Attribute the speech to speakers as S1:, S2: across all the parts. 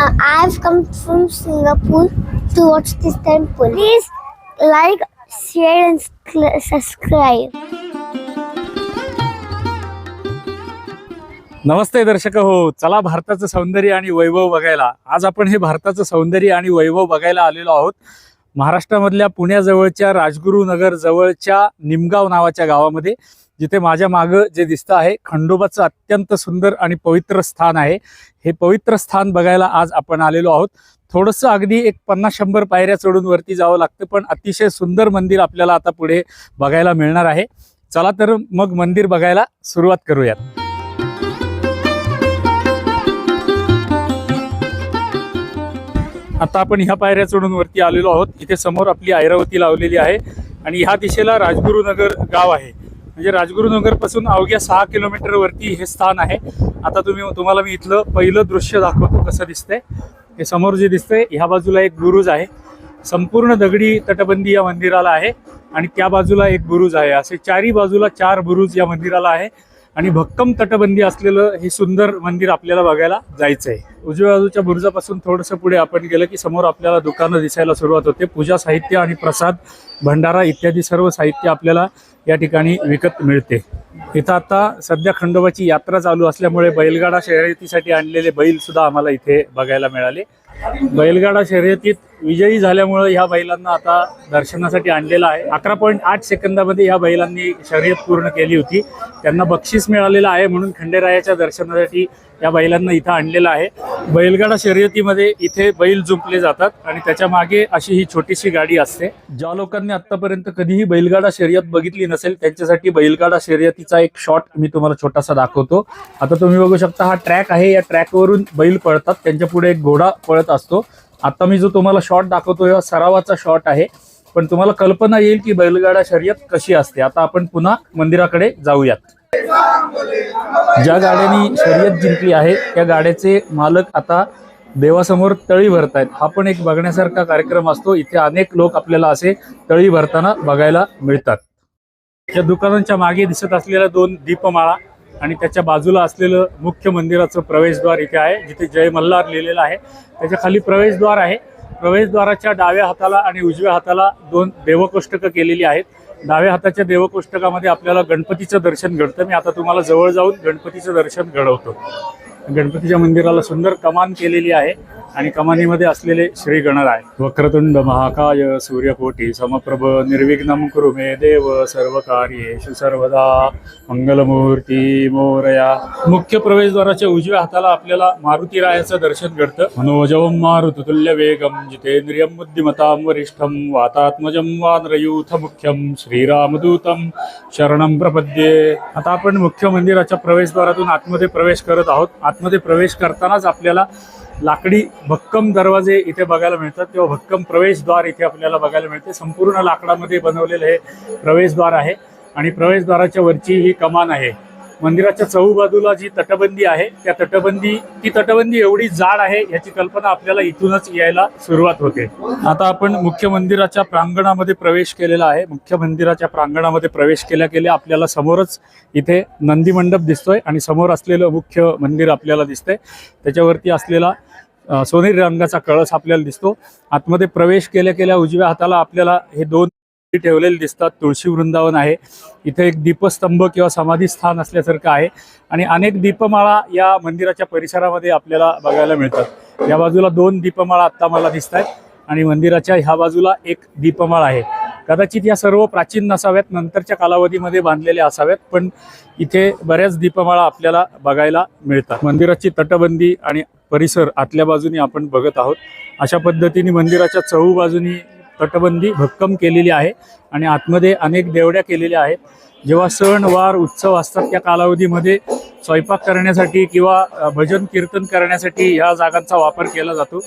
S1: Uh, I've come from Singapore to watch this temple. Please like, share, and subscribe.
S2: नमस्ते दर्शक हो चला भारताचं सौंदर्य आणि वैभव बघायला आज आपण हे भारताचं सौंदर्य आणि वैभव बघायला आलेलो आहोत महाराष्ट्रामधल्या पुण्याजवळच्या राजगुरुनगर जवळच्या निमगाव नावाच्या गावामध्ये जिथे माझ्या मागं जे दिसतं आहे खंडोबाचं अत्यंत सुंदर आणि पवित्र स्थान आहे. हे पवित्र स्थान बघायला आज आपण आलेलो आहोत. थोडंसं अगदी एक पन्नास शंभर पायऱ्या चढून वरती जावं लागतं पण अतिशय सुंदर मंदिर आपल्याला आता पुढे बघायला मिळणार आहे. चला तर मग मंदिर बघायला सुरुवात करूयात. आता आपण ह्या पायऱ्या चढून वरती आलेलो आहोत. इथे समोर आपली ऐरावती लावलेली आहे आणि ह्या दिशेला राजगुरुनगर गाव आहे. म्हणजे राजगुरुनगरपासून अवघ्या सहा किलोमीटरवरती हे स्थान आहे. आता तुम्ही तुम्हाला मी इथलं पहिलं दृश्य दाखवतो कसं दिसतंय. हे समोर जे दिसतंय ह्या बाजूला एक बुरुज आहे. संपूर्ण दगडी तटबंदी या मंदिराला आहे आणि त्या बाजूला एक बुरुज आहे. असे चारी बाजूला चार बुरुज या मंदिराला आहे आणि भक्कम तटबंदी असलेलं हे सुंदर मंदिर आपल्याला बघायला जायचं आहे उजव्या बाजूच्या बुरुजापासून थोडंसं पुढे आपण गेलं की समोर आपल्याला दुकानं दिसायला सुरुवात होते. पूजा साहित्य आणि प्रसाद भंडारा इत्यादी सर्व साहित्य आपल्याला या ठिकाणी विकत मिळते. इथं आता सध्या खंडोबाची यात्रा चालू असल्यामुळे बैलगाडा शर्यतीसाठी आणलेले बैल सुद्धा आम्हाला इथे बघायला मिळाले. बैलगाडा शर्यतीत विजयी झाल्यामुळे ह्या बैलांना आता दर्शनासाठी आणलेला आहे. अकरा पॉईंट आठ सेकंदामध्ये ह्या बैलांनी शर्यत पूर्ण केली होती. त्यांना बक्षीस मिळालेलं आहे म्हणून खंडेरायाच्या दर्शनासाठी या बैलांना इथं आणलेलं आहे. बैलगाडा शर्यतीमध्ये इथे बैल जुंपले जातात आणि त्याच्यामागे अशी ही छोटीशी गाडी असते. ज्या लोकांनी आतापर्यंत कधीही बैलगाडा शर्यत बघितली नसेल त्यांच्यासाठी बैलगाडा शर्यतीचा एक शॉट मी तुम्हाला छोटासा दाखवतो. आता तुम्ही बघू शकता हा ट्रॅक आहे. या ट्रॅकवरून बैल पळतात. त्यांच्या पुढे एक घोडा पळत असतो. आता मी जो तुम्हाला शॉट दाखवतो हा सरावाचा शॉट आहे. पण तुम्हाला कल्पना येईल की बैलगाडा शर्यत कशी असते. आता आपण पुन्हा मंदिराकडे जाऊयात. ज्या गाड्यांनी शर्यत जिंकली आहे त्या गाड्याचे मालक आता देवासमोर तळी भरतायत. हा पण एक बघण्यासारखा कार्यक्रम असतो. इथे अनेक लोक आपल्याला असे तळी भरताना बघायला मिळतात. या दुकानांच्या मागे दिसत असलेल्या दोन दीपमाळा आणि त्याच्या बाजूला असलेलं मुख्य मंदिराचं प्रवेशद्वार इथे आहे जिथे जय मल्हार लिहिलेलं आहे. त्याच्याखाली प्रवेशद्वार आहे. प्रवेशद्वाराच्या डाव्या हाताला आणि उजव्या हाताला दोन देवकोष्टकं केलेली आहेत. डाव्या हाताच्या देवकोष्टकामध्ये आपल्याला गणपतीचं दर्शन घडतं. मी आता तुम्हाला जवळ जाऊन गणपतीचं दर्शन घडवतो. गणपतीच्या मंदिराला सुंदर कमान केलेली आहे. आणि कमानीमध्ये असलेले श्री गणराय. वक्रतुंड महाकाय सूर्यकोटी समप्रभ निर्विघ्नम कुरु मे देव सर्व कार्येषु सर्वदा मंगलमूर्ती मोरया. मुख्य प्रवेशद्वाराच्या उजव्या हाताला आपल्याला मारुतीरायाचं दर्शन घडतं. मनोजवम मारुतुल्य वेगम जितेंद्रियम बुद्धिमतां वरिष्ठम वातात्मजम वानरयूथ मुख्यम श्रीरामदूतम शरणम प्रपद्ये. आता आपण मुख्य मंदिराच्या प्रवेशद्वारातून आतमध्ये प्रवेश करत आहोत. आतमध्ये प्रवेश करतानाच आपल्याला लाकडी भक्कम दरवाजे इथे बघायला मिळतात. किंवा भक्कम प्रवेशद्वार इथे आपल्याला बघायला मिळते. संपूर्ण लाकडामध्ये बनवलेलं हे प्रवेशद्वार आहे. आणि प्रवेशद्वाराच्या वरची ही कमान आहे. मंदिराच्या चहूबाजूला जी तटबंदी आहे त्या तटबंदी ती तटबंदी एवढी जाड आहे याची कल्पना आपल्याला इथूनच यायला सुरुवात होते. आता आपण मुख्य मंदिराच्या प्रांगणामध्ये प्रवेश केलेला आहे. मुख्य मंदिराच्या प्रांगणामध्ये प्रवेश केल्या केल्या आपल्याला समोरच इथे नंदी मंडप दिसतोय आणि समोर असलेलं मुख्य मंदिर आपल्याला दिसतंय. त्याच्यावरती असलेला सोनेरी रंगाचा कळस आपल्याला दिसतो. आतमध्ये प्रवेश केल्या केल्या उजव्या हाताला आपल्याला हे दोन ठेवलेले दिसतात. तुळशी वृंदावन आहे. इथे एक दीपस्तंभ किंवा समाधी स्थान असल्यासारखं आहे. आणि अनेक दीपमाळा या मंदिराच्या परिसरामध्ये आपल्याला बघायला मिळतात. या बाजूला दोन दीपमाळा आत्ता मला दिसत आहेत आणि मंदिराच्या ह्या बाजूला एक दीपमाळा आहे. कदाचित या सर्व प्राचीन नसाव्यात नंतरच्या कालावधीमध्ये बांधलेल्या असाव्यात पण इथे बऱ्याच दीपमाळा आपल्याला बघायला मिळतात. मंदिराची तटबंदी आणि परिसर आतल्या बाजूनी आपण बघत आहोत. अशा पद्धतीने मंदिराच्या चहू बाजूनी तटबंदी भक्कम केलेली आहे आणि आतमध्ये अनेक देवड्या केलेल्या आहेत. जेव्हा सण वार उत्सव असतात त्या कालावधीमध्ये स्वयंपाक करण्यासाठी किंवा भजन कीर्तन करण्यासाठी ह्या जागांचा वापर केला जातो.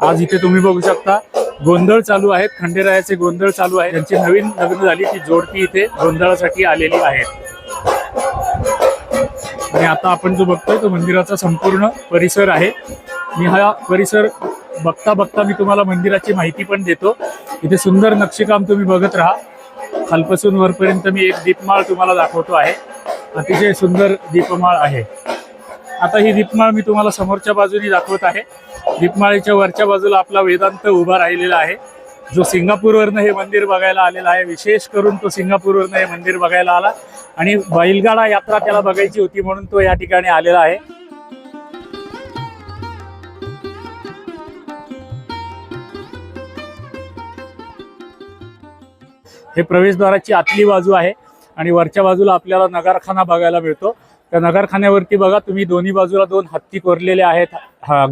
S2: आज इथे तुम्ही बघू शकता गोंधळ चालू आहेत. खंडेरायाचे गोंधळ चालू आहे त्यांची नवीन लग्न झाली. ती जोडपी इथे गोंधळासाठी आलेली आहेत आणि आता आपण जो बघतोय तो मंदिराचा संपूर्ण परिसर आहे. मी हा परिसर बघता बघता मी तुम्हाला मंदिराची माहिती पण देतो. इथे सुंदर नक्षीकाम तुम्ही बघत राहा. खालपासून वरपर्यंत मी एक दीपमाळ तुम्हाला दाखवतो आहे. अतिशय सुंदर दीपमाळ आहे. आता ही दीपमाळ मी तुम्हाला समोरच्या बाजूनी दाखवत आहे. दीपमाळीच्या वरच्या बाजूला आपला वेदांत उभा राहिलेला आहे. जो सिंगापूरवरनं हे मंदिर बघायला आलेला आहे. विशेष करून तो सिंगापूरवरनं हे मंदिर बघायला आला. आणि बैलगाडा यात्रा त्याला बघायची होती म्हणून तो या ठिकाणी आलेला आहे. हे प्रवेशद्वाराची आतली बाजू आहे आणि वरच्या बाजूला आपल्याला नगारखाना बघायला मिळतो. त्या नगारखान्यावरती बघा तुम्ही दोन्ही बाजूला दोन हत्ती कोरलेले आहेत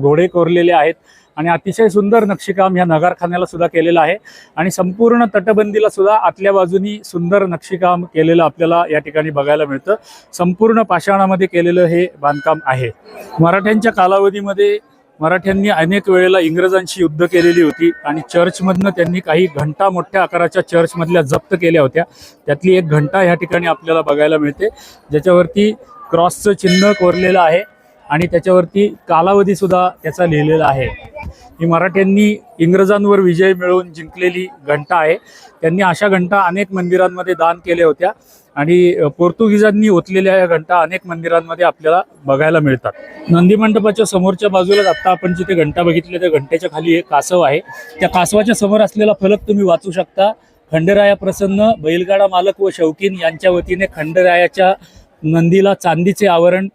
S2: घोडे कोरलेले आहेत आणि अतिशय सुंदर नक्षीकाम ह्या नगारखान्याला सुद्धा केलेलं आहे. आणि संपूर्ण तटबंदीला सुद्धा आतल्या बाजूनी सुंदर नक्षीकाम केलेलं आपल्याला या ठिकाणी बघायला मिळतं. संपूर्ण पाषाणामध्ये केलेलं हे बांधकाम आहे. मराठ्यांच्या कालावधीमध्ये मराठ्यांनी अनेक वेळेला इंग्रजांशी युद्ध केलेली होती आणि चर्चमधनं त्यांनी काही घंटा मोठ्या आकाराच्या चर्चमधल्या जप्त केल्या होत्या. त्यातली एक घंटा ह्या ठिकाणी आपल्याला बघायला मिळते. ज्याच्यावरती क्रॉसचं चिन्ह कोरलेलं आहे आणि त्याच्यावरती कालावधीसुद्धा त्याचा लिहिलेला आहे. ही मराठ्यांनी इंग्रजांवर विजय मिळवून जिंकलेली घंटा आहे. त्यांनी अशा घंटा अनेक मंदिरांमध्ये दान केल्या होत्या. आणि पोर्तुगीजांनी ओतलेल्या या घंटा अनेक मंदिरांमध्ये आपल्याला बघायला मिळतात. नंदी मंडपाच्या समोरच्या बाजूलाच आता आपण जिथे घंटा बघितल्या त्या घंट्याच्या खाली एक कासव आहे. त्या कासवाच्या समोर असलेला फलक तुम्ही वाचू शकता. खंडराया प्रसन्न बैलगाडा मालक व शौकीन यांच्या वतीने खंडरायाच्या नंदीला चांदीचे आवरण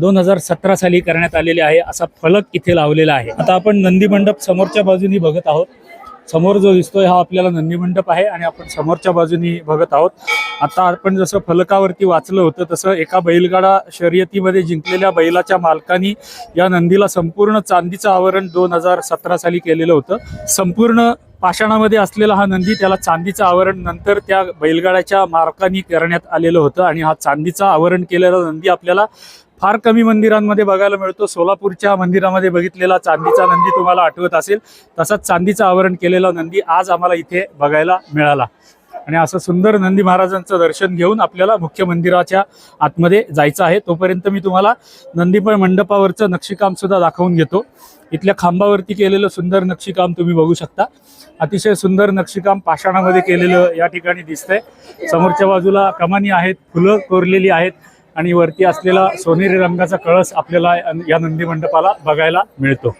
S2: दोन हजार सतरा साली करण्यात आलेले आहे. असा फलक इथे लावलेला आहे. आता आपण नंदी मंडप समोरच्या बाजूनी बघत आहोत. समोर जो दिसतोय हा आपल्याला नंदी मंडप आहे आणि आपण समोरच्या बाजूनी बघत आहोत. आता आपण जसं फलकावरती वाचलं होतं तसं एका बैलगाडा शर्यतीमध्ये जिंकलेल्या बैलाच्या मालकानी या नंदीला संपूर्ण चांदीचं आवरण दोन हजार सतरा साली केलेलं होतं. संपूर्ण पाषाणामध्ये असलेला हा नंदी त्याला चांदीचं आवरण नंतर त्या बैलगाड्याच्या मालकानी करण्यात आलेलं होतं आणि हा चांदीचा आवरण केलेला नंदी आपल्याला फार कमी मंदिरांमध्ये बघायला मिळतो. सोलापूरच्या मंदिरामध्ये बघितलेला चांदीचा नंदी तुम्हाला आठवत असेल. तसाच चांदीचं आवरण केलेला नंदी आज आम्हाला इथे बघायला मिळाला. आणि असं सुंदर नंदी महाराजांचं दर्शन घेऊन आपल्याला मुख्य मंदिराच्या आतमध्ये जायचं आहे. तोपर्यंत मी तुम्हाला नंदीपळ मंडपावरचं नक्षीकाम सुद्धा दाखवून घेतो. इथल्या खांबावरती केलेलं सुंदर नक्षीकाम तुम्ही बघू शकता. अतिशय सुंदर नक्षीकाम पाषाणामध्ये केलेलं या ठिकाणी दिसतंय. समोरच्या बाजूला कमानी आहेत फुलं कोरलेली आहेत. आणि वरती असलेला सोनेरी रंगाचा कळस आपल्याला या नंदी मंडपाला बघायला मिळतो.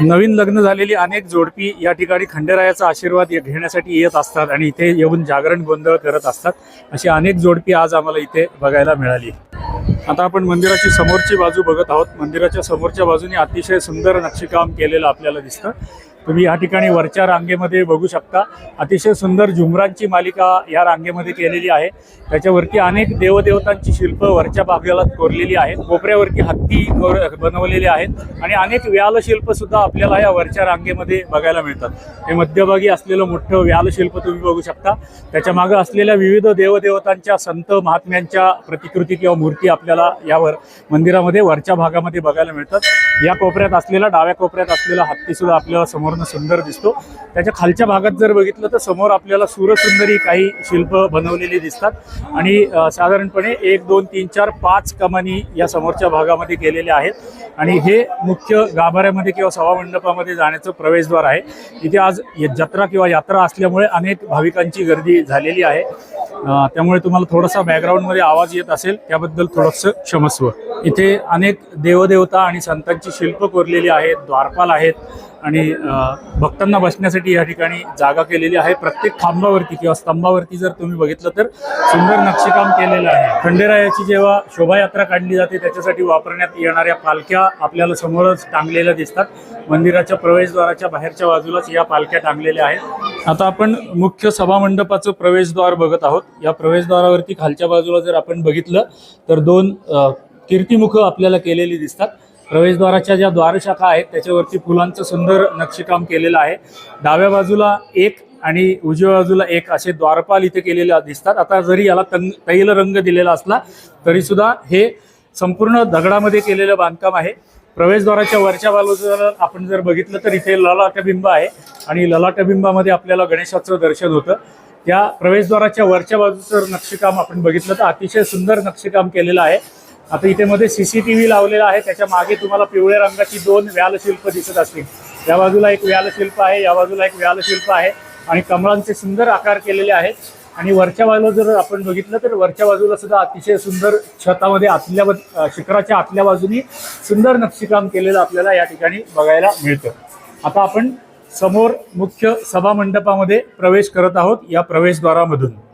S2: नवीन लग्न झालेली अनेक जोडपी या ठिकाणी खंडेरायाचा आशीर्वाद घेण्यासाठी येत असतात आणि इथे येऊन जागरण गोंधळ करत असतात. अशी अनेक जोडपी आज आम्हाला इथे बघायला मिळाली. आता आपण मंदिराची समोरची बाजू बघत आहोत. मंदिराच्या समोरच्या बाजूने अतिशय सुंदर नक्षीकाम केलेलं आपल्याला दिसतं. तुम्ही या ठिकाणी वरच्या रांगेमध्ये बघू शकता. अतिशय सुंदर झुमरांची मालिका या रांगेमध्ये केलेली आहे. त्याच्यावरती अनेक देवदेवतांची शिल्प वरच्या भागाला कोरलेली आहेत. कोपऱ्यावरती हत्ती कोर बनवलेले आहेत आणि अनेक व्यालशिल्पसुद्धा आपल्याला या वरच्या रांगेमध्ये बघायला मिळतात. हे मध्यभागी असलेलं मोठं व्यालशिल्प तुम्ही बघू शकता. त्याच्या मागं असलेल्या विविध देवदेवतांच्या संत महात्म्यांच्या प्रतिकृती किंवा मूर्ती आपल्याला यावर मंदिरामध्ये वरच्या भागामध्ये बघायला मिळतात. या कोपऱ्यात असलेला डाव्या कोपऱ्यात असलेला हत्ती सुद्धा आपल्याला समोरनं सुंदर दिसतो. त्याच्या खालच्या भागात जर बघितलं तर समोर आपल्याला सूरसुंदरी काही शिल्प बनवलेली दिसतात. आणि साधारणपणे एक दोन तीन चार पाच कमानी या समोरच्या भागामध्ये केलेल्या आहेत. आणि हे मुख्य गाभाऱ्यामध्ये किंवा सभामंडपामध्ये जाण्याचं प्रवेशद्वार आहे. इथे आज य- जत्रा किंवा यात्रा असल्यामुळे अनेक भाविकांची गर्दी झालेली आहे. त्यामुळे तुम्हाला थोडासा बॅकग्राऊंडमध्ये आवाज येत असेल. त्याबद्दल थोडंसं क्षमस्व. इथे अनेक देवदेवता आणि संतांची शिल्प कोरलेली आहेत द्वारपाल आहेत आणि भक्तांना बसण्यासाठी या ठिकाणी जागा केलेली आहे. प्रत्येक खांबावरती किंवा स्तंभावरती जर तुम्ही बघितलं तर सुंदर नक्षीकाम केलेलं आहे. खंडेरायाची जेव्हा शोभायात्रा काढली जाते त्याच्यासाठी वापरण्यात येणाऱ्या पालख्या आपल्याला समोरच टांगलेल्या दिसतात. मंदिराच्या प्रवेशद्वाराच्या बाहेरच्या बाजूलाच या पालख्या टांगलेल्या आहेत. आता आपण मुख्य सभामंडपाचं प्रवेशद्वार बघत आहोत. या प्रवेशद्वारावरती खालच्या बाजूला जर आपण बघितलं तर दोन कीर्तिमुख आपल्याला केलेली दिसतात. प्रवेशद्वाराच्या ज्या द्वारशाखा आहेत त्याच्यावरती फुलांचं सुंदर नक्षीकाम केलेलं आहे. डाव्या बाजूला एक आणि उजव्या बाजूला एक असे द्वारपाल इथे केलेले दिसतात. आता जरी याला तंग तैल रंग दिलेला असला तरी सुद्धा हे संपूर्ण दगडामध्ये केलेलं बांधकाम आहे. प्रवेशद्वाराच्या वरच्या बाजूला आपण जर बघितलं तर इथे ललाटबिंब आहे आणि ललाटबिंबामध्ये आपल्याला गणेशाचं दर्शन होतं. त्या प्रवेशद्वाराच्या वरच्या बाजूचं जर नक्षीकाम आपण बघितलं तर अतिशय सुंदर नक्षीकाम केलेलं आहे. आता इथे मध्ये सीसीटीव्ही लावलेला आहे. त्याच्यामागे तुम्हाला पिवळ्या रंगाची दोन व्यालशिल्प दिसत असतील. या बाजूला एक व्यालशिल्प आहे या बाजूला एक व्यालशिल्प आहे आणि कमळांचे सुंदर आकार केलेले आहेत. आणि वरच्या बाजूला जर आपण बघितलं तर वरच्या बाजूला सुद्धा अतिशय सुंदर छतामध्ये आतल्या शिखराच्या आतल्या बाजूनी सुंदर नक्षीकाम केलेलं आपल्याला या ठिकाणी बघायला मिळतं. आता आपण समोर मुख्य सभा मंडपामध्ये प्रवेश करत आहोत या प्रवेशद्वारामधून.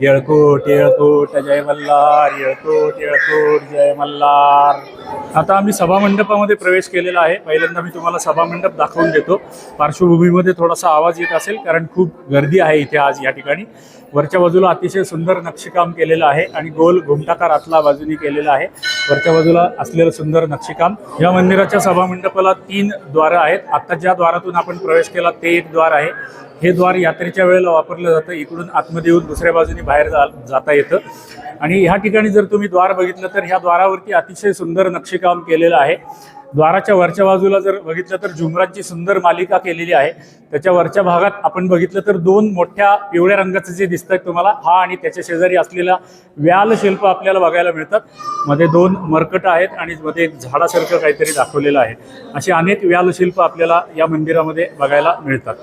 S2: येळकोट येळकोट जय मल्हार येळकोट येळकोट जय मल्हार. आता आम्ही सभामंडपामध्ये प्रवेश केलेला आहे. पहिल्यांदा मी तुम्हाला सभामंडप दाखवून देतो. पार्श्वभूमीमध्ये थोडासा आवाज येत असेल कारण खूप गर्दी आहे इथे आज या ठिकाणी. वरच्या बाजूला अतिशय सुंदर नक्षीकाम केलेलं आहे आणि गोल घुमटाकार आतला बाजूनी केलेला आहे. वरच्या बाजूला असलेलं सुंदर नक्षीकाम. या मंदिराच्या सभामंडपाला तीन द्वारं आहेत. आता ज्या द्वारातून आपण प्रवेश केला ते एक द्वार आहे. हे द्वार यात्रेच्या वेळेला वापरलं जातं. इकडून आतमध्ये येऊन दुसऱ्या बाजूने बाहेर जा जाता येतं. आणि ह्या ठिकाणी जर तुम्ही द्वार बघितलं तर ह्या द्वारावरती अतिशय सुंदर नक्षीकाम केलेलं आहे. द्वाराच्या वरच्या बाजूला जर बघितलं तर झुमरांची सुंदर मालिका केलेली आहे. त्याच्या वरच्या भागात आपण बघितलं तर दोन मोठ्या पिवळ्या रंगाचं जे दिसत आहेत तुम्हाला हा आणि त्याच्या शेजारी असलेला व्याल शिल्प आपल्याला बघायला मिळतात. मध्ये दोन मरकट आहेत आणि मध्ये एक झाडासारखं काहीतरी दाखवलेलं आहे. असे अनेक व्याल शिल्प आपल्याला या मंदिरामध्ये बघायला मिळतात.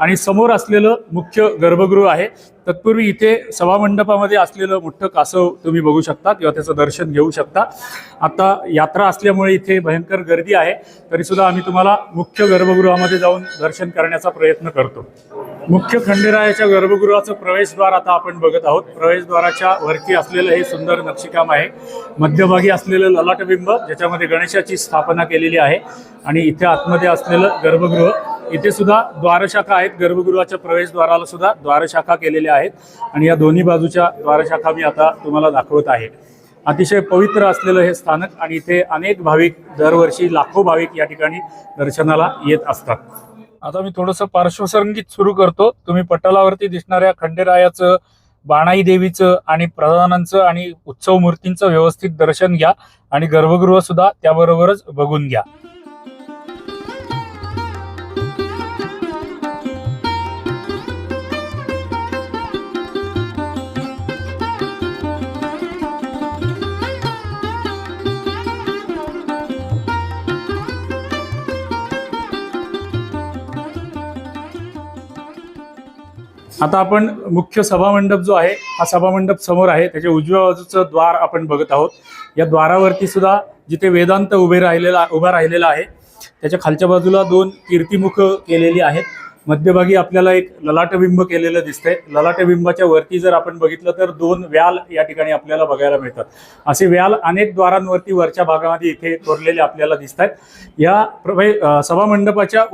S2: आणि समोर असलेलं मुख्य गर्भगृह आहे. तत्पूर्वी इथे सभामंडपामध्ये असलेलं मोठं कासव तुम्ही बघू शकता किंवा त्याचं दर्शन घेऊ शकता. आता यात्रा असल्यामुळे इथे भयंकर गर्दी आहे. तरीसुद्धा आम्ही तुम्हाला मुख्य गर्भगृहामध्ये जाऊन दर्शन करण्याचा प्रयत्न करतो. मुख्य खंडेरायाच्या गर्भगृहाचं प्रवेशद्वार आता आपण बघत आहोत. प्रवेशद्वाराच्या वरती असलेलं हे सुंदर नक्षीकाम आहे. मध्यभागी असलेलं ललाटबिंब ज्याच्यामध्ये गणेशाची स्थापना केलेली आहे. आणि इथे आतमध्ये असलेलं गर्भगृह इथे सुद्धा द्वारशाखा आहेत गर्भगृहाच्या प्रवेशद्वाराला सुद्धा द्वारशाखा केलेल्या आहेत. आणि या दोन्ही बाजूच्या द्वारशाखा मी आता तुम्हाला दाखवत आहे. अतिशय पवित्र असलेलं हे स्थानक आणि इथे अनेक भाविक दरवर्षी लाखो भाविक या ठिकाणी दर्शनाला येत असतात. आता मी थोडंसं पार्श्वसंगीत सुरू करतो. तुम्ही पटलावरती दिसणाऱ्या खंडेरायाचं बाणाई देवीचं आणि प्रधानांचं आणि उत्सव मूर्तींचं व्यवस्थित दर्शन घ्या आणि गर्भगृह सुद्धा त्याबरोबरच बघून घ्या. आता आपण मुख्य सभामंडप जो आहे हा सभामंडप समोर आहे. त्याच्या उजव्या बाजूचं द्वार आपण बघत आहोत. या द्वारावरती सुद्धा जिथे वेदांत उभे राहिलेला उभा राहिलेला आहे त्याच्या खालच्या बाजूला दोन कीर्तिमुख केलेली आहेत. मध्यभागी आपल्याला एक ललाटबिंब केलेलं दिसतंय. ललाटबिंबाच्या वरती जर आपण बघितलं तर दोन व्याल या ठिकाणी आपल्याला बघायला मिळतात. असे व्याल अनेक द्वारांवरती वरच्या भागामध्ये इथे कोरलेले आपल्याला दिसत आहेत या प्रभे सभामंडपाच्या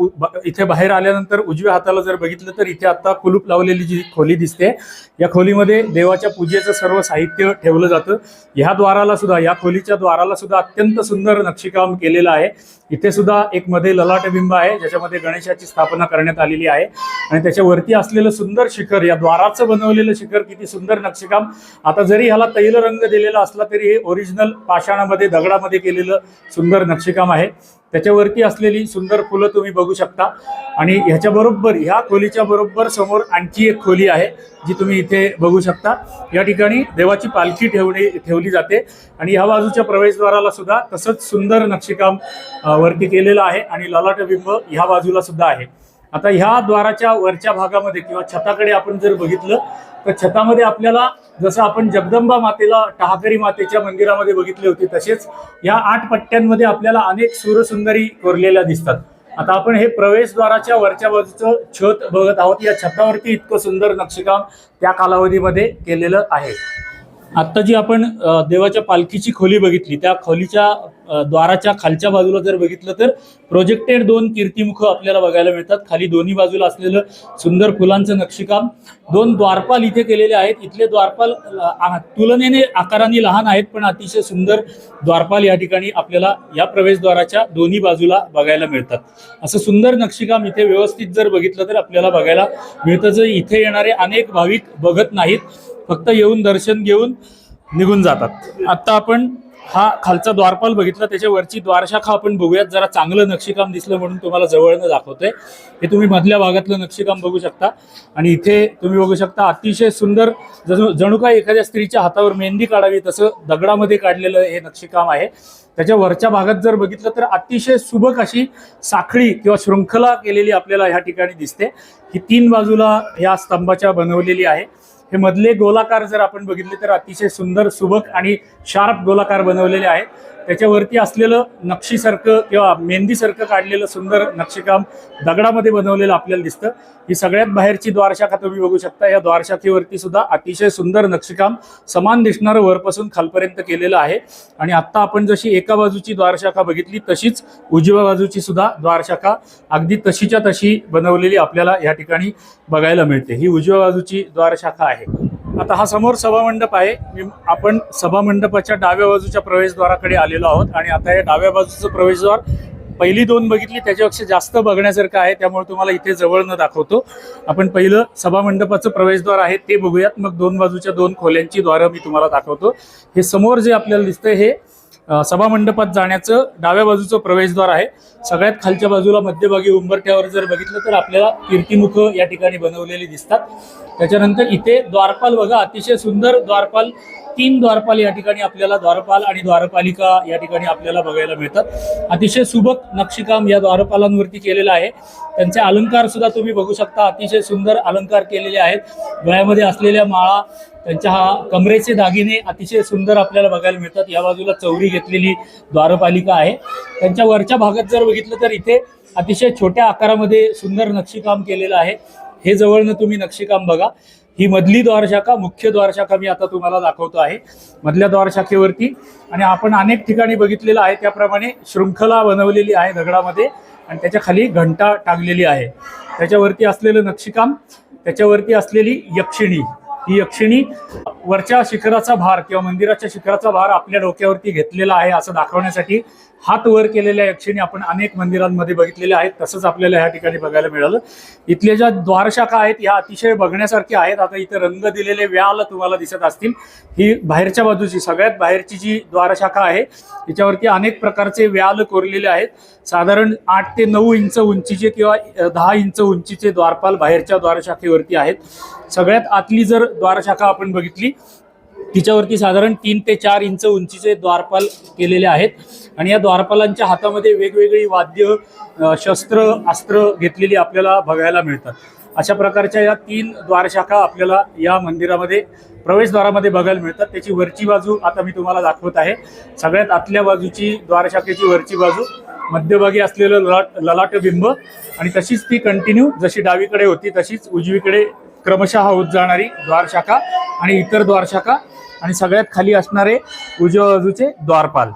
S2: इथे बाहेर आल्यानंतर उजव्या हाताला जर बघितलं तर इथे आता कुलूप लावलेली जी खोली दिसते या खोलीमध्ये देवाच्या पूजेचं सर्व साहित्य ठेवलं जातं. ह्या द्वाराला सुद्धा या खोलीच्या द्वाराला सुद्धा अत्यंत सुंदर नक्षीकाम केलेलं आहे. इथे सुद्धा एक मध्ये ललाटबिंब आहे ज्याच्यामध्ये गणेशाची स्थापना करण्यात आलेली आहे. आणि त्याच्यावरती असलेलं सुंदर शिखर या द्वाराचं बनवलेलं शिखर किती सुंदर नक्षीकाम. आता जरी ह्याला तैल रंग दिलेला असला तरी हे ओरिजिनल पाषाणामध्ये दगडामध्ये केलेलं सुंदर नक्षीकाम आहे. त्याच्यावरती असलेली सुंदर फुलं तुम्ही बघू शकता. आणि ह्याच्याबरोबर ह्या खोलीच्या बरोबर समोर आणखी एक खोली आहे जी तुम्ही इथे बघू शकता. या ठिकाणी देवाची पालखी ठेवणे ठेवली जाते. आणि ह्या बाजूच्या प्रवेशद्वाराला सुद्धा तसंच सुंदर नक्षीकाम वरती केलेलं आहे. आणि ललाटबिंब ह्या बाजूला सुद्धा आहे. आता ह्या द्वाराच्या वरच्या भागामध्ये किंवा छताकडे आपण जर बघितलं तर छतामध्ये आपल्याला जसं आपण जगदंबा मातेला टहाकरी मातेच्या मंदिरामध्ये बघितले होते तसेच या आठ पट्ट्यांमध्ये आपल्याला अनेक सूरसुंदरी कोरलेल्या दिसतात. आता आपण हे प्रवेशद्वाराच्या वरच्या बाजूचं छत बघत आहोत. या छतावरती इतकं सुंदर नक्षीकाम त्या कालावधीमध्ये केलेलं आहे. आत्ता जी आपण देवाच्या पालखीची खोली बघितली त्या खोलीच्या द्वाराच्या खालच्या बाजूला जर बघितलं तर प्रोजेक्टेड दोन कीर्तिमुख आपल्याला बघायला मिळतात. खाली दोन्ही बाजूला असलेलं सुंदर फुलांचं नक्षीकाम. दोन द्वारपाल इथे केलेले आहेत. इथले द्वारपाल आ- तुलनेने आकाराने लहान आहेत पण अतिशय सुंदर द्वारपाल या ठिकाणी आपल्याला या प्रवेशद्वाराच्या दोन्ही बाजूला बघायला मिळतात. असं सुंदर नक्षीकाम इथे व्यवस्थित जर बघितलं तर आपल्याला बघायला मिळतं. जे इथे येणारे अनेक भाविक बघत नाहीत फक्त येऊन दर्शन घेऊन निघून जातात. आता आपण हा खालचा द्वारपाल बघितला त्याच्या वरची द्वारशाखा आपण बघूयात. जरा चांगलं नक्षीकाम दिसलं म्हणून तुम्हाला जवळनं दाखवतोय. हे तुम्ही मधल्या भागातलं नक्षीकाम बघू शकता. आणि इथे तुम्ही बघू शकता अतिशय सुंदर जणू जणू काय एखाद्या स्त्रीच्या हातावर मेहंदी काढावी तसं दगडामध्ये काढलेलं हे नक्षीकाम आहे. त्याच्या वरच्या भागात जर बघितलं तर अतिशय सुबक अशी साखळी किंवा शृंखला केलेली आपल्याला ह्या ठिकाणी दिसते. ही तीन बाजूला ह्या स्तंभाच्या बनवलेली आहे. हे मधले गोलाकार जर आपण बघितले तर अतिशय सुंदर सुबक आणि शार्प गोलाकार बनवलेले आहेत. त्याच्यावरती असलेलं नक्षीसारखं किंवा मेहंदीसारखं काढलेलं सुंदर नक्षीकाम दगडामध्ये बनवलेलं आपल्याला दिसतं. ही सगळ्यात बाहेरची द्वारशाखा तुम्ही बघू शकता. या द्वारशाखेवरती सुद्धा अतिशय सुंदर नक्षीकाम समान दिसणारं वरपासून खालपर्यंत केलेलं आहे. आणि आत्ता आपण जशी एका बाजूची द्वारशाखा बघितली तशीच उजव्या बाजूची सुद्धा द्वारशाखा अगदी तशीच्या तशी बनवलेली आपल्याला या ठिकाणी बघायला मिळते. ही उजव्या बाजूची द्वारशाखा आहे. आता हा समोर सभामंडप आहे. मी आपण सभामंडपाच्या डाव्या बाजूच्या प्रवेशद्वाराकडे आलेलो आहोत आणि आता या डाव्या बाजूचं प्रवेशद्वार पहिली दोन बघितली त्याच्यापेक्षा जास्त बघण्यासारखं आहे त्यामुळे तुम्हाला इथे जवळनं दाखवतो. आपण पहिलं सभामंडपाचं प्रवेशद्वार आहे ते बघूयात. मग दोन बाजूच्या दोन खोल्यांची द्वारं मी तुम्हाला दाखवतो. हे समोर जे आपल्याला दिसतंय हे सभामंडपात जाण्याचं डाव्या बाजूचं प्रवेशद्वार आहे. सगळ्यात खालच्या बाजूला मध्यभागी उंबरठ्यावर जर बघितलं तर आपल्याला कीर्तिमुख या ठिकाणी बनवलेली दिसतात. त्याच्यानंतर इथे द्वारपाल बघा अतिशय सुंदर द्वारपाल तीन द्वारपाल या ठिकाणी आपल्याला द्वारपाल आणि द्वारपालिका या ठिकाणी आपल्याला बघायला मिळतात. अतिशय सुबक नक्षीकाम या द्वारपालांवरती केलेलं आहे. त्यांचे अलंकार सुद्धा तुम्ही बघू शकता. अतिशय सुंदर अलंकार केलेले आहेत. गळ्यामध्ये असलेल्या माळा त्यांच्या हा कमरेचे दागिने अतिशय सुंदर आपल्याला बघायला मिळतात. या बाजूला चौरी घेतलेली द्वारपालिका आहे. त्यांच्या वरच्या भागात जर बघितलं तर इथे अतिशय छोट्या आकारामध्ये सुंदर नक्षीकाम केलेलं आहे. हे जवळनं तुम्ही नक्षीकाम बघा. ही मधली द्वारशाखा मुख्य द्वारशाखा मी आता तुम्हाला दाखवतो आहे. मधल्या द्वारशाखेवरती. आणि आपण अनेक ठिकाणी बघितलेलं आहे त्याप्रमाणे शृंखला बनवलेली आहे दगडामध्ये. आणि त्याच्याखाली घंटा टाकलेली आहे. त्याच्यावरती असलेलं नक्षीकाम त्याच्यावरती असलेली यक्षिणी. ही यक्षिणी वरच्या शिखराचा भार किंवा मंदिराच्या शिखराचा भार आपल्या डोक्यावरती घेतलेला आहे असं दाखवण्यासाठी हात वर केलेल्या यक्षिणी आपण अनेक मंदिरांमध्ये बघितलेल्या आहेत तसंच आपल्याला ह्या ठिकाणी बघायला मिळालं. इथल्या ज्या द्वारशाखा आहेत ह्या अतिशय बघण्यासारख्या आहेत. आता इथे रंग दिलेले व्याल तुम्हाला दिसत असतील. ही बाहेरच्या बाजूची सगळ्यात बाहेरची जी द्वारशाखा आहे याच्यावरती अनेक प्रकारचे व्याल कोरलेले आहेत. साधारण आठ ते नऊ इंच उंचीचे किंवा दहा इंच उंचीचे द्वारपाल बाहेरच्या द्वारशाखेवरती आहेत. सगळ्यात आतली जर द्वारशाखा आपण बघितली तिच्यावरती साधारण तीन ते चार इंच उंचीचे द्वारपाल केलेले आहेत. आणि या द्वारपालांच्या हातामध्ये वेगवेगळी वाद्य शस्त्र अस्त्र घेतलेली आपल्याला बघायला मिळतात. अशा प्रकारच्या या तीन द्वारशाखा आपल्याला या मंदिरामध्ये प्रवेशद्वारामध्ये बघायला मिळतात. त्याची वरची बाजू आता मी तुम्हाला दाखवत आहे. सगळ्यात आतल्या बाजूची द्वारशाखेची वरची बाजू मध्यभागी असलेलं ललाट ललाटबिंब आणि तशीच ती कंटिन्यू जशी डावीकडे होती तशीच उजवीकडे क्रमशः होत जाणारी द्वारशाखा आणि इतर द्वारशाखा. आणि सगळ्यात खाली असणारे उजव्या बाजूचे द्वारपाल.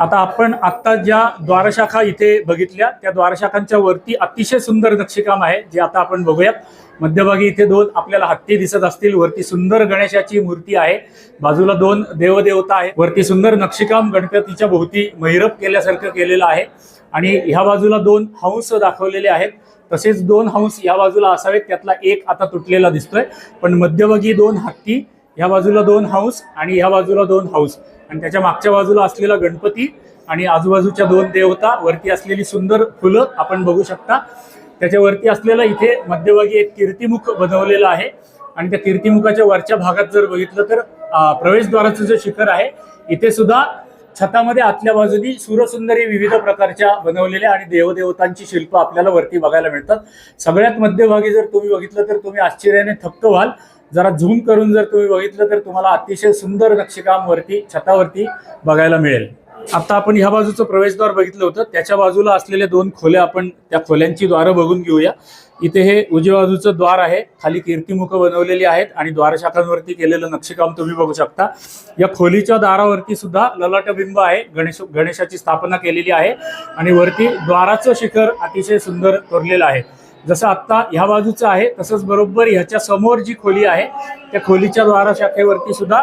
S2: आता आपण आत्ता ज्या द्वारशाखा इथे बघितल्या त्या द्वारशाखांच्या वरती अतिशय सुंदर नक्षीकाम आहे जे आता आपण बघूयात. मध्यभागी इथे दोन आपल्याला हत्ती दिसत असतील वरती सुंदर गणेशाची मूर्ती आहे. बाजूला दोन देवदेवता आहे वरती सुंदर नक्षीकाम गणपतीच्या भोवती मैरप केल्यासारखं केलेलं आहे. आणि ह्या बाजूला दोन हंस दाखवलेले आहेत. तसेच दोन हंस या बाजूला असावेत त्यातला एक आता तुटलेला दिसतोय. पण मध्यभागी दोन हत्ती ह्या बाजूला दोन हाऊस आणि ह्या बाजूला दोन हाऊस आणि त्याच्या मागच्या बाजूला असलेला गणपती आणि आजूबाजूच्या दोन देवता वरती असलेली सुंदर फुलं आपण बघू शकता. त्याच्यावरती असलेला इथे मध्यभागी एक कीर्तिमुख बनवलेलं आहे. आणि त्या कीर्तिमुखाच्या वरच्या भागात जर बघितलं तर प्रवेशद्वाराचं जे शिखर आहे इथे सुद्धा छतामध्ये आतल्या बाजूनी सुरसुंदरी विविध प्रकारच्या बनवलेल्या आणि देवदेवतांची शिल्प आपल्याला वरती बघायला मिळतात. सगळ्यात मध्यभागी जर तुम्ही बघितलं तर तुम्ही आश्चर्याने थक्क व्हाल. जरा झूम करून जर तुम्ही बघितलं तर तुम्हाला अतिशय सुंदर नक्षीकाम वरती छतावरती बघायला मिळेल. आता आपण ह्या बाजूचं प्रवेशद्वार बघितलं होतं. त्याच्या बाजूला असलेल्या दोन खोल्या आपण त्या खोल्यांची द्वारं बघून घेऊया. इथे हे उजव्या बाजूचं द्वार आहे. खाली कीर्तिमुख बनवलेली आहेत आणि द्वारशाखांवरती केलेलं नक्षीकाम तुम्ही बघू शकता. या खोलीच्या दारावरती सुद्धा ललाटबिंब आहे. गणेश गणेशाची स्थापना केलेली आहे. आणि वरती द्वाराचं शिखर अतिशय सुंदर कोरलेलं आहे. जसं आत्ता ह्या बाजूचं आहे तसंच बरोबर ह्याच्या समोर जी खोली आहे त्या खोलीच्या द्वारशाखेवरती सुद्धा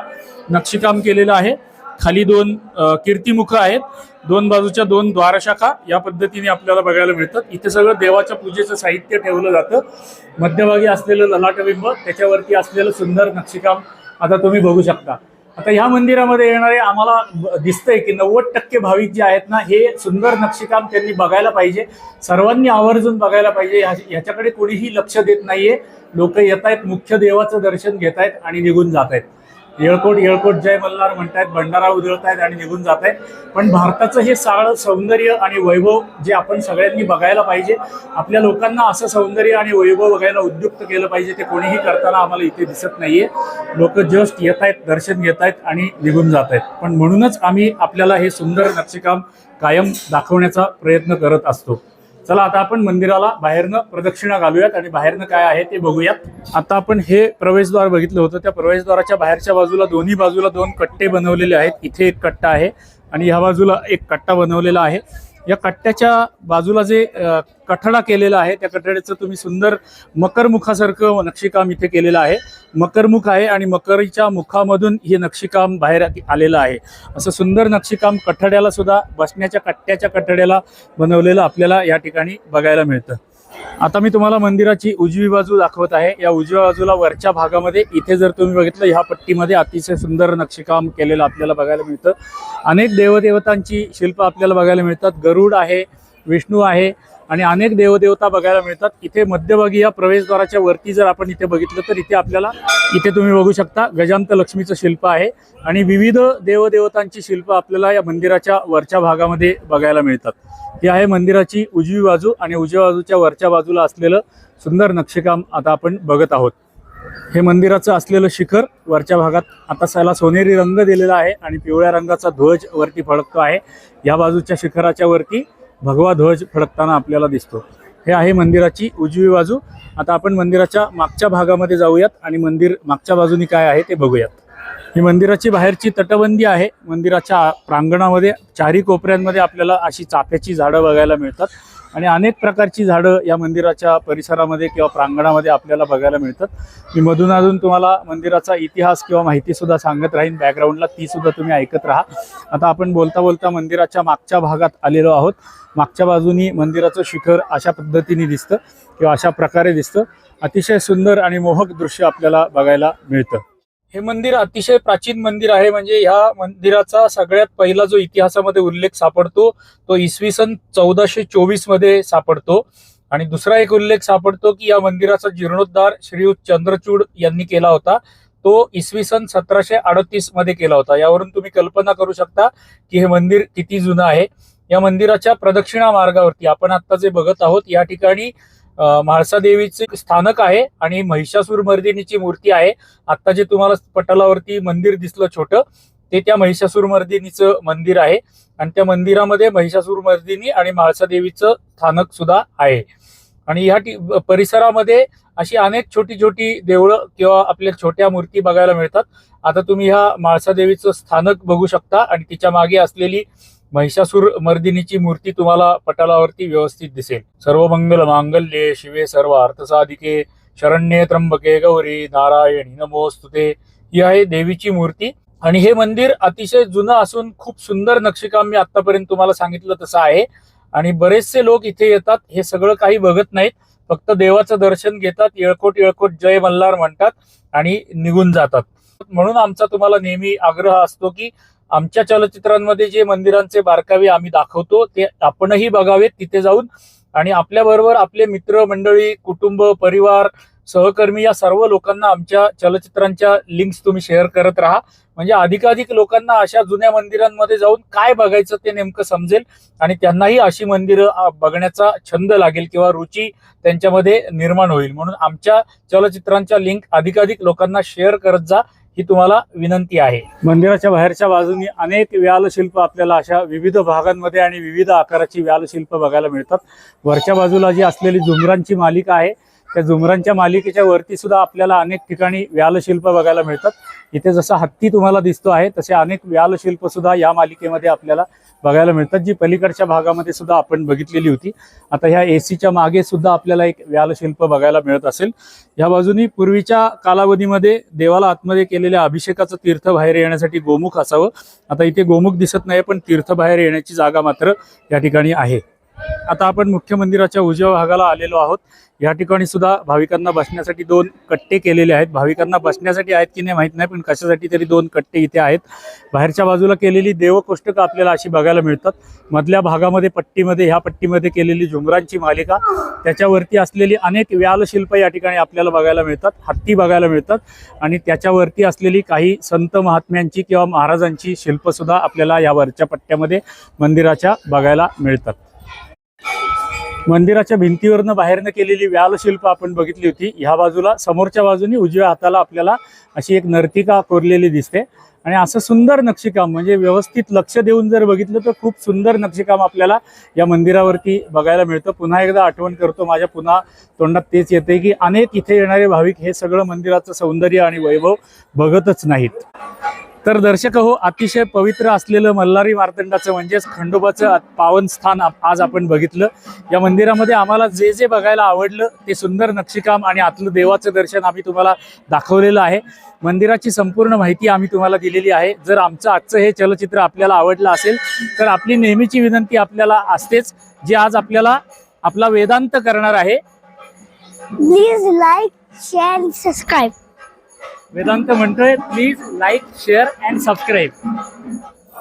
S2: नक्षीकाम केलेलं आहे. खाली दोन अ, कीर्तिमुख आहेत. दोन बाजूच्या दोन द्वारशाखा या पद्धतीने आपल्याला बघायला मिळतात. इथे सगळं देवाच्या पूजेचं साहित्य ठेवलं जातं. मध्यभागी असलेलं ललाटबिंब त्याच्यावरती असलेलं सुंदर नक्षीकाम आता तुम्ही बघू शकता. आता ह्या मंदिरामध्ये येणारे आम्हाला दिसतंय की नव्वद टक्के भाविक जे आहेत ना हे सुंदर नक्षीकाम त्यांनी बघायला पाहिजे. सर्वांनी आवर्जून बघायला पाहिजे. ह्या- ह्याच्याकडे कोणीही लक्ष देत नाहीये. लोक येत आहेत मुख्य देवाचं दर्शन घेत आहेत आणि निघून जात आहेत येळकोट येळकोट जय मल्हार म्हणतायत भंडारा उधळतायत आणि निघून जात आहेत पण भारताचं हे सारं सौंदर्य आणि वैभव जे आपण सगळ्यांनी बघायला पाहिजे आपल्या लोकांना असं सौंदर्य आणि वैभव बघायला उद्युक्त केलं पाहिजे ते कोणीही करताना आम्हाला इथे दिसत नाहीये. लोक जस्ट येत आहेत दर्शन घेत आहेत आणि निघून जात आहेत पण म्हणूनच आम्ही आपल्याला हे सुंदर नक्षीकाम कायम दाखवण्याचा प्रयत्न करत असतो. चला आता आपण मंदिराला बाहेरनं प्रदक्षिणा घालूयात आणि बाहेरनं काय आहे ते बघूयात. आता आपण हे प्रवेशद्वार बघितलं होतं. त्या प्रवेशद्वाराच्या बाहेरच्या बाजूला दोन्ही बाजूला दोन कट्टे बनवलेले आहेत. इथे एक कट्टा आहे आणि ह्या बाजूला एक कट्टा बनवलेला आहे. या कट्ट्याच्या बाजूला जे कठडा केलेला आहे त्या कठड्याचं तुम्ही सुंदर मकरमुखासारखं नक्षीकाम इथे केलेलं आहे. मकरमुख आहे आणि मकरीच्या मुखामधून हे नक्षीकाम बाहेर आलेलं आहे. असं सुंदर नक्षीकाम कठड्याला सुद्धा बसण्याच्या कट्ट्याच्या कठड्याला बनवलेलं आपल्याला या ठिकाणी बघायला मिळतं. आता मी तुम्हाला मंदिराची उजवी बाजू दाखवत आहे. या उजव्या बाजूला वरच्या भागामध्ये इथे जर तुम्ही बघितलं ह्या पट्टीमध्ये अतिशय सुंदर नक्षीकाम केलेलं आपल्याला बघायला मिळतं. अनेक देवदेवतांची शिल्प आपल्याला बघायला मिळतात. गरुड आहे विष्णू आहे आणि अनेक देवदेवता बघायला मिळतात. इथे मध्यभागी या प्रवेशद्वाराच्या वरती जर आपण इथे बघितलं तर इथे आपल्याला इथे तुम्ही बघू शकता गजांत लक्ष्मीचं शिल्प आहे आणि विविध देवदेवतांची शिल्प आपल्याला या मंदिराच्या वरच्या भागामध्ये बघायला मिळतात. ही आहे मंदिराची उजवी बाजू आणि उजव्या बाजूच्या वरच्या बाजूला असलेलं सुंदर नक्षीकाम आता आपण बघत आहोत. हे मंदिराचं असलेलं शिखर वरच्या भागात आता त्याला सोनेरी रंग दिलेला आहे आणि पिवळ्या रंगाचा ध्वज वरती फडकतो आहे. या बाजूच्या शिखराच्या वरती भगवा ध्वज फडकताना आपल्याला दिसतो. हे आहे मंदिराची उजवी बाजू. आता आपण मंदिराच्या मागच्या भागामध्ये जाऊयात आणि मंदिर मागच्या बाजूनी काय आहे ते बघूयात. ही मंदिराची बाहेरची तटबंदी आहे. मंदिराच्या प्रांगणामध्ये चारी कोपऱ्यांमध्ये आपल्याला अशी चाफ्याची झाडं बघायला मिळतात. आणि अनेक प्रकारची झाडं या मंदिराच्या परिसरामध्ये किंवा प्रांगणामध्ये आपल्याला बघायला मिळतात. मी मधून अजून तुम्हाला मंदिराचा इतिहास किंवा माहितीसुद्धा सांगत राहीन. बॅकग्राऊंडला तीसुद्धा तुम्ही ऐकत राहा. आता आपण बोलता बोलता मंदिराच्या मागच्या भागात आलेलो आहोत. मागच्या बाजूनी मंदिराचं शिखर अशा पद्धतीने दिसतं किंवा अशा प्रकारे दिसतं. अतिशय सुंदर आणि मोहक दृश्य आपल्याला बघायला मिळतं. हे मंदिर अतिशय प्राचीन मंदिर आहे. म्हणजे ह्या मंदिराचा सगळ्यात पहिला जो इतिहासामध्ये उल्लेख सापडतो तो इसवी सन चौदाशे चोवीसमध्ये सापडतो. आणि दुसरा एक उल्लेख सापडतो की या मंदिराचा जीर्णोद्धार श्रीयुत चंद्रचूड यांनी केला होता. तो इसवी सन सतराशे अडतीसमध्ये केला होता. यावरून तुम्ही कल्पना करू शकता की हे मंदिर किती जुनं आहे. या मंदिराच्या प्रदक्षिणा मार्गावरती आपण आता जे बघत आहोत या ठिकाणी अ, स्थानक आहे आणि महिषासूर मर्दिनीची मूर्ती आहे. आता जे तुम्हाला पटलावरती मंदिर दिसलं छोटं ते त्या महिषासूर मर्दिनीचं मंदिर आहे. आणि त्या मंदिरामध्ये महिषासूर मर्दिनी आणि म्हाळसादेवीचं स्थानक सुद्धा आहे. आणि ह्या परिसरामध्ये अशी अनेक छोटी छोटी देवळं किंवा आपल्या छोट्या मूर्ती बघायला मिळतात. आता तुम्ही ह्या म्हाळसादेवीचं स्थानक बघू शकता आणि तिच्यामागे असलेली महिषासूर मर्दिनीची मूर्ती तुम्हाला पटलावरती व्यवस्थित दिसेल. सर्व मंगल मांगल्ये शिवे सर्व अर्थसाधिके शरण्ये त्र्यंबके गौरी नारायणी नमोस्तुते ही आहे देवीची मूर्ती. आणि हे मंदिर अतिशय जुनं असून खूप सुंदर नक्षीकाम मी आतापर्यंत तुम्हाला सांगितलं तसं आहे. आणि बरेचसे लोक इथे येतात. हे सगळं काही बघत नाहीत. फक्त देवाचं दर्शन घेतात. येळकोट येळकोट जय मल्हार म्हणतात आणि निघून जातात. म्हणून आमचा तुम्हाला नेहमी आग्रह असतो की आमच्या चलचित्रांमध्ये जे मंदिरांचे बारकावे आम्ही दाखवतो ते आपणही बघावेत तिथे जाऊन. आणि आपल्याबरोबर आपले मित्र मंडळी कुटुंब परिवार सहकर्मी या सर्व लोकांना आमच्या चलचित्रांच्या लिंक्स तुम्ही शेअर करत राहा. म्हणजे अधिकाधिक लोकांना अशा जुन्या मंदिरांमध्ये जाऊन काय बघायचं ते नेमकं समजेल आणि त्यांनाही अशी मंदिरं बघण्याचा छंद लागेल किंवा रुची त्यांच्यामध्ये निर्माण होईल. म्हणून आमच्या चलचित्रांच्या लिंक अधिकाधिक लोकांना शेअर करत जा. ही तुम्हाला विनंती आहे. मंदिराच्या बाहेरच्या बाजूनी अनेक व्यालशिल्प आपल्याला अशा विविध भागांमध्ये आणि विविध आकाराची व्यालशिल्प बघायला मिळतात. वरच्या बाजूला जी असलेली झुमरांची मालिका आहे त्या झुमरांच्या मालिकेच्या वरती सुद्धा आपल्याला अनेक ठिकाणी व्यालशिल्प बघायला मिळतात. इथे जसा हत्ती तुम्हाला दिसतो आहे तसे अनेक व्यालशिल्प सुद्धा या मालिकेमध्ये आपल्याला बघायला मिळतात जी पलीकडच्या भागामध्ये सुद्धा आपण बघितलेली होती. आता ह्या एसीच्या मागे सुद्धा आपल्याला एक व्यालशिल्प बघायला मिळत असेल. या बाजूनी पूर्वीच्या कालावधीमध्ये देवाला आतमध्ये केलेल्या अभिषेकाचं तीर्थ बाहेर येण्यासाठी गोमुख असावं. आता इथे गोमुख दिसत नाही पण तीर्थ बाहेर येण्याची जागा मात्र या ठिकाणी आहे. आता आपण मुख्य मंदिराच्या उजव्या भागाला आलेलो आहोत. या ठिकाणी सुद्धा भाविकांना बसण्यासाठी दोन कट्टे केलेले आहेत. भाविकांना बसण्यासाठी आहेत की नाही माहीत नाही पण कशासाठी तरी दोन कट्टे इथे आहेत. बाहेरच्या बाजूला केलेली देवकोष्टकं आपल्याला अशी बघायला मिळतात. मधल्या भागामध्ये पट्टीमध्ये ह्या पट्टीमध्ये केलेली झुमरांची मालिका. त्याच्यावरती असलेली अनेक व्यालशिल्प या ठिकाणी आपल्याला बघायला मिळतात हत्ती बघायला मिळतात. आणि त्याच्यावरती असलेली काही संत महात्म्यांची किंवा महाराजांची शिल्प सुद्धा आपल्याला या वरच्या पट्ट्यामध्ये मंदिराच्या बघायला मिळतात. मंदिराच्या भिंतीवरनं बाहेरनं केलेली व्यालशिल्प आपण बघितली होती. ह्या बाजूला समोरच्या बाजूनी उजव्या हाताला आपल्याला अशी एक नर्तिका कोरलेली दिसते. आणि असं सुंदर नक्षीकाम म्हणजे व्यवस्थित लक्ष देऊन जर बघितलं तर खूप सुंदर नक्षीकाम आपल्याला या मंदिरावरती बघायला मिळतं. पुन्हा एकदा आठवण करतो माझ्या पुन्हा तोंडात तेच येते की अनेक इथे येणारे भाविक हे सगळं मंदिराचं सौंदर्य आणि वैभव बघतच नाहीत. तर दर्शक हो अतिशय पवित्र असलेलं मल्हारी मार्तंडाचं म्हणजेच खंडोबाचं पावन स्थान आज आपण बघितलं. या मंदिरामध्ये आम्हाला जे जे बघायला आवडलं ते सुंदर नक्षीकाम आणि आतलं देवाचं दर्शन आम्ही तुम्हाला दाखवलेलं आहे. मंदिराची संपूर्ण माहिती आम्ही तुम्हाला दिलेली आहे. जर आमचं आजचं हे चलचित्र आपल्याला आवडलं असेल तर आपली नेहमीची विनंती आपल्याला असतेच जे आज आपल्याला आपला वेदांत करणार आहे.
S1: Please like share subscribe.
S2: Vedant म्हणतोय please like share and subscribe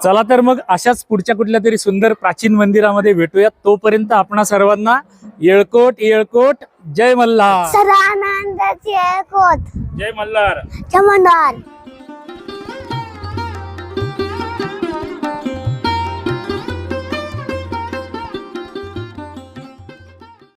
S2: चला तर मग अशाच पुढच्या कुठल्या तरी सुंदर प्राचीन मंदिरामध्ये भेटूयात. तोपर्यंत आपणा सर्वांना येळकोट येळकोट. जय मल्हार.
S1: कोत
S2: जय मल्हार.
S1: चमनदार